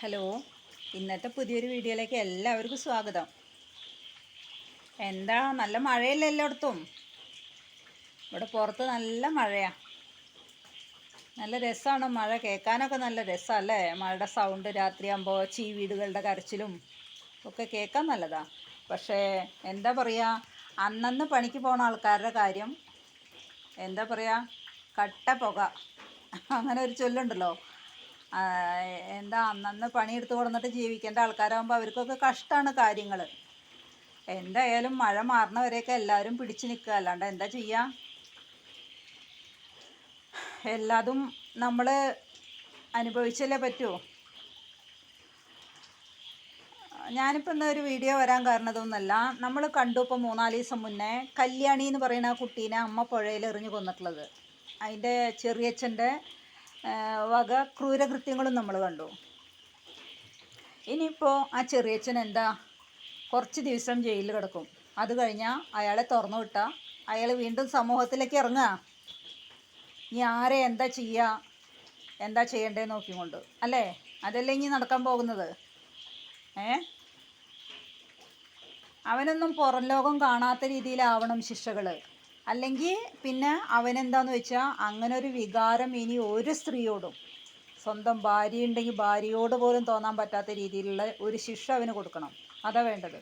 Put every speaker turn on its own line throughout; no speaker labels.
Hello ഇന്നത്തെ പുതിയൊരു വീഡിയോയിലേക്ക് എല്ലാവർക്കും സ്വാഗതം. എന്താ നല്ല മഴയല്ലേ എല്ലായിടത്തും? ഇവിടെ പുറത്ത് നല്ല മഴയാ. നല്ല രസമാണ് മഴ കേൾക്കാനൊക്കെ നല്ല രസമല്ലേ മഴയുടെ സൗണ്ട് രാത്രിയാകുമ്പോൾ ചീവീടുകളുടെ കരച്ചിലും ഒക്കെ കേൾക്കാൻ നല്ലതാ. പക്ഷേ എന്താ പറയുക അന്നന്ന് പണിക്ക് പോണ ആൾക്കാരുടെ കാര്യം എന്താ പറയുക കട്ട പുക. അങ്ങനെ ഒരു ചൊല്ലുണ്ടല്ലോ. എന്താ അന്നന്ന് പണിയെടുത്ത് കൊടുന്നിട്ട് ജീവിക്കേണ്ട ആൾക്കാരാകുമ്പോൾ അവർക്കൊക്കെ കഷ്ടമാണ് കാര്യങ്ങൾ എന്തായാലും മഴ മാറണവരെയൊക്കെ എല്ലാവരും പിടിച്ചു നിൽക്കുക. അല്ലാണ്ട് എന്താ ചെയ്യുക എല്ലാതും നമ്മൾ അനുഭവിച്ചല്ലേ പറ്റൂ? ഞാനിപ്പോൾ ഇന്ന് ഒരു വീഡിയോ വരാൻ കാരണതൊന്നുമല്ല. നമ്മൾ കണ്ടു ഇപ്പോൾ മൂന്നാൽ ദിവസം മുന്നേ കല്യാണി എന്ന് പറയുന്ന ആ കുട്ടീനെ അമ്മ പുഴയിൽ എറിഞ്ഞു കൊന്നിട്ടുള്ളത്. അതിന്റെ ചെറിയച്ഛന്റെ വക ക്രൂരകൃത്യങ്ങളും നമ്മൾ കണ്ടു. ഇനിയിപ്പോൾ ആ ചെറിയച്ഛൻ എന്താ? കുറച്ച് ദിവസം ജയിലിൽ കിടക്കും. അത് കഴിഞ്ഞാൽ അയാളെ തുറന്നു വിട്ടാൽ അയാൾ വീണ്ടും സമൂഹത്തിലേക്ക് ഇറങ്ങുക ഇനി ആരെ എന്താ ചെയ്യുക എന്താ ചെയ്യണ്ടേന്ന് നോക്കിക്കൊണ്ട്. അല്ലേ? അതല്ലേ ഇനി നടക്കാൻ പോകുന്നത്? ഏ? അവനൊന്നും പുറം ലോകം കാണാത്ത രീതിയിലാവണം ശിക്ഷകൾ അല്ലെങ്കിൽ പിന്നെ അവനെന്താന്ന് വെച്ചാൽ അങ്ങനെ ഒരു വികാരം ഇനി ഒരു സ്ത്രീയോടും സ്വന്തം ഭാര്യ ഉണ്ടെങ്കിൽ ഭാര്യയോട് പോലും തോന്നാൻ പറ്റാത്ത രീതിയിലുള്ള ഒരു ശിക്ഷ അവന് കൊടുക്കണം. അതാ വേണ്ടത്.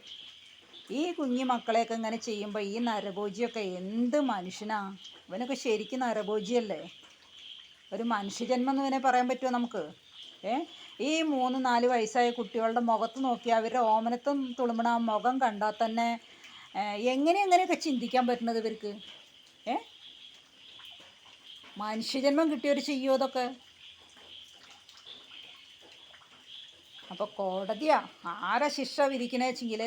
ഈ കുഞ്ഞു മക്കളെയൊക്കെ ഇങ്ങനെ ചെയ്യുമ്പോൾ ഈ നരഭോജിയൊക്കെ എന്ത് മനുഷ്യനാ? ഇവനൊക്കെ ശരിക്കും നരഭോജിയല്ലേ? ഒരു മനുഷ്യജന്മം എന്ന് ഇവനെ പറയാൻ പറ്റുമോ നമുക്ക്? ഏ? ഈ മൂന്ന് നാല് വയസ്സായ കുട്ടികളുടെ മുഖത്ത് നോക്കി അവരുടെ ഓമനത്തും തുളുമ്പണ ആ മുഖം കണ്ടാൽ തന്നെ എങ്ങനെ എങ്ങനെയൊക്കെ ചിന്തിക്കാൻ പറ്റുന്നത് ഇവർക്ക്? ഏ? മനുഷ്യജന്മം കിട്ടിയവർ ചെയ്യുമോ അതൊക്കെ? അപ്പോൾ കോടതിയാ. ആരെ ശിക്ഷ വിധിക്കണേച്ചെങ്കിൽ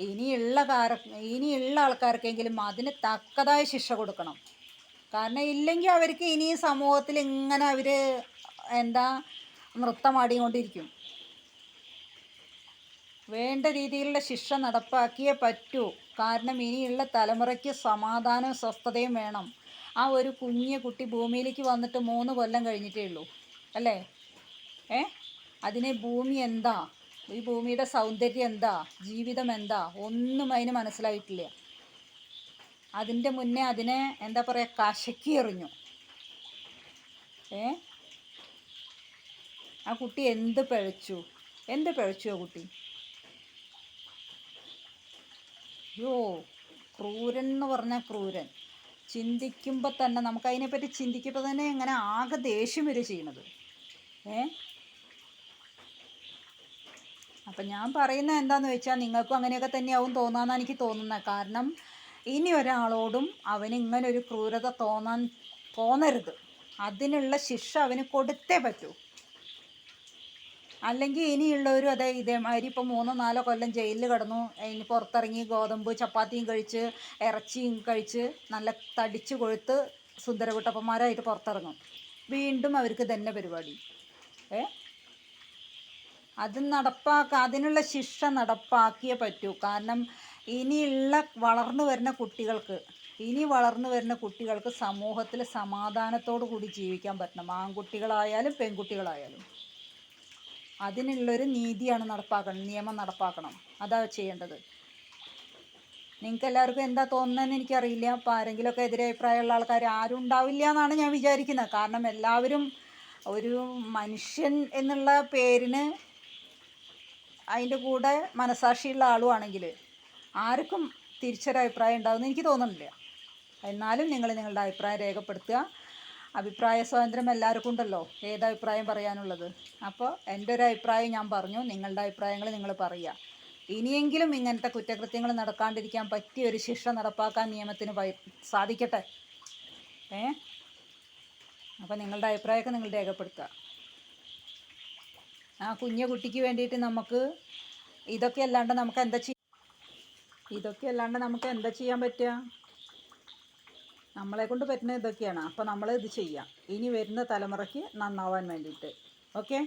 ഇനിയുള്ള കാര ഇനിയുള്ള ആൾക്കാർക്കെങ്കിലും അതിന് തക്കതായ ശിക്ഷ കൊടുക്കണം. കാരണം ഇല്ലെങ്കിൽ അവർക്ക് ഇനി സമൂഹത്തിൽ ഇങ്ങനെ അവർ എന്താ നൃത്തമാടിക്കൊണ്ടിരിക്കും. വേണ്ട രീതിയിലുള്ള ശിക്ഷ നടപ്പാക്കിയേ പറ്റൂ. കാരണം ഇനിയുള്ള തലമുറയ്ക്ക് സമാധാനവും സ്വസ്ഥതയും വേണം. ആ ഒരു കുഞ്ഞു കുട്ടി ഭൂമിയിലേക്ക് വന്നിട്ട് മൂന്ന് കൊല്ലം കഴിഞ്ഞിട്ടേ ഉള്ളൂ. അല്ലേ? ഏ? അതിനെ ഭൂമി എന്താ? ഈ ഭൂമിയുടെ സൗന്ദര്യം എന്താ? ജീവിതം എന്താ? ഒന്നും അതിന് മനസ്സിലായിട്ടില്ല. അതിന്റെ മുന്നേ അതിനെ എന്താ പറയുക കശക്കി എറിഞ്ഞു. ഏ? ആ കുട്ടി എന്ത് പിഴച്ചു? എന്ത് പിഴച്ചു ആ കുട്ടി? യോ ക്രൂരൻ എന്ന് പറഞ്ഞാൽ ക്രൂരൻ. ചിന്തിക്കുമ്പോൾ തന്നെ നമുക്ക് അതിനെപ്പറ്റി ചിന്തിക്കുമ്പോൾ തന്നെ ഇങ്ങനെ ആകെ ദേഷ്യം വരെ ചെയ്യണത്. ഏ? അപ്പം ഞാൻ പറയുന്നത് എന്താന്ന് വെച്ചാൽ നിങ്ങൾക്കും അങ്ങനെയൊക്കെ തന്നെയാവും തോന്നാമെന്നാണ് എനിക്ക് തോന്നുന്നത് കാരണം ഇനി ഒരാളോടും അവന് ക്രൂരത തോന്നാൻ തോന്നരുത്. അതിനുള്ള ശിക്ഷ അവന് കൊടുത്തേ പറ്റൂ. അല്ലെങ്കിൽ ഇനിയുള്ളവരും അതെ ഇതേമാതിരി ഇപ്പോൾ മൂന്നോ നാലോ കൊല്ലം ജയിലിൽ കിടന്നു. ഇനി പുറത്തിറങ്ങി ഗോതമ്പ് ചപ്പാത്തിയും കഴിച്ച് ഇറച്ചിയും കഴിച്ച് നല്ല തടിച്ച് കൊഴുത്ത് സുന്ദരകുട്ടപ്പന്മാരായിട്ട് പുറത്തിറങ്ങും. വീണ്ടും അവർക്ക് തന്നെ പരിപാടി. ഏ? അത് നടപ്പാക്ക അതിനുള്ള ശിക്ഷ നടപ്പാക്കിയേ പറ്റൂ. കാരണം ഇനിയുള്ള വളർന്നു വരുന്ന കുട്ടികൾക്ക് ഇനി വളർന്നു വരുന്ന കുട്ടികൾക്ക് സമൂഹത്തിൽ സമാധാനത്തോടു കൂടി ജീവിക്കാൻ പറ്റണം. ആൺകുട്ടികളായാലും പെൺകുട്ടികളായാലും. അതിനുള്ളൊരു നീതിയാണ് നടപ്പാക്കണം നിയമം നടപ്പാക്കണം. അതാ ചെയ്യേണ്ടത്. നിങ്ങൾക്ക് എല്ലാവർക്കും എന്താ തോന്നുന്നതെന്ന് എനിക്കറിയില്ല. അപ്പോൾ ആരെങ്കിലുമൊക്കെ എതിരെ അഭിപ്രായമുള്ള ആൾക്കാർ ആരും ഉണ്ടാവില്ല എന്നാണ് ഞാൻ വിചാരിക്കുന്നത്. കാരണം എല്ലാവരും ഒരു മനുഷ്യൻ എന്നുള്ള പേരിന് അതിന്റെ കൂടെ മനസാക്ഷിയുള്ള ആളുമാണെങ്കിൽ ആർക്കും തിരിച്ചൊരഭിപ്രായം ഉണ്ടാവുമെന്ന് എനിക്ക് തോന്നുന്നില്ല. എന്നാലും നിങ്ങൾ നിങ്ങളുടെ അഭിപ്രായം രേഖപ്പെടുത്തുക. അഭിപ്രായ സ്വാതന്ത്ര്യം എല്ലാവർക്കും ഉണ്ടല്ലോ ഏത് അഭിപ്രായം പറയാനുള്ളത്? അപ്പോൾ എന്റെ ഒരു അഭിപ്രായം ഞാൻ പറഞ്ഞു നിങ്ങളുടെ അഭിപ്രായങ്ങൾ നിങ്ങൾ പറയുക. ഇനിയെങ്കിലും ഇങ്ങനത്തെ കുറ്റകൃത്യങ്ങൾ നടക്കാണ്ടിരിക്കാൻ പറ്റിയ ഒരു ശിക്ഷ നടപ്പാക്കാൻ നിയമത്തിന് സാധിക്കട്ടെ? ഏ? അപ്പോൾ നിങ്ങളുടെ അഭിപ്രായമൊക്കെ നിങ്ങൾ രേഖപ്പെടുത്തുക. ആ കുഞ്ഞു കുട്ടിക്ക് വേണ്ടിയിട്ട് നമുക്ക് ഇതൊക്കെ അല്ലാണ്ട് നമുക്ക് എന്താ ചെയ്യാം ഇതൊക്കെ അല്ലാണ്ട് നമുക്ക് എന്താ ചെയ്യാൻ പറ്റുക? നമ്മളെ കൊണ്ട് പറ്റുന്ന ഇതൊക്കെയാണ്. അപ്പോൾ നമ്മൾ ഇത് ചെയ്യാം. ഇനി വരുന്ന തലമുറയ്ക്ക് നന്നാവാൻ വേണ്ടിയിട്ട്. ഓക്കെ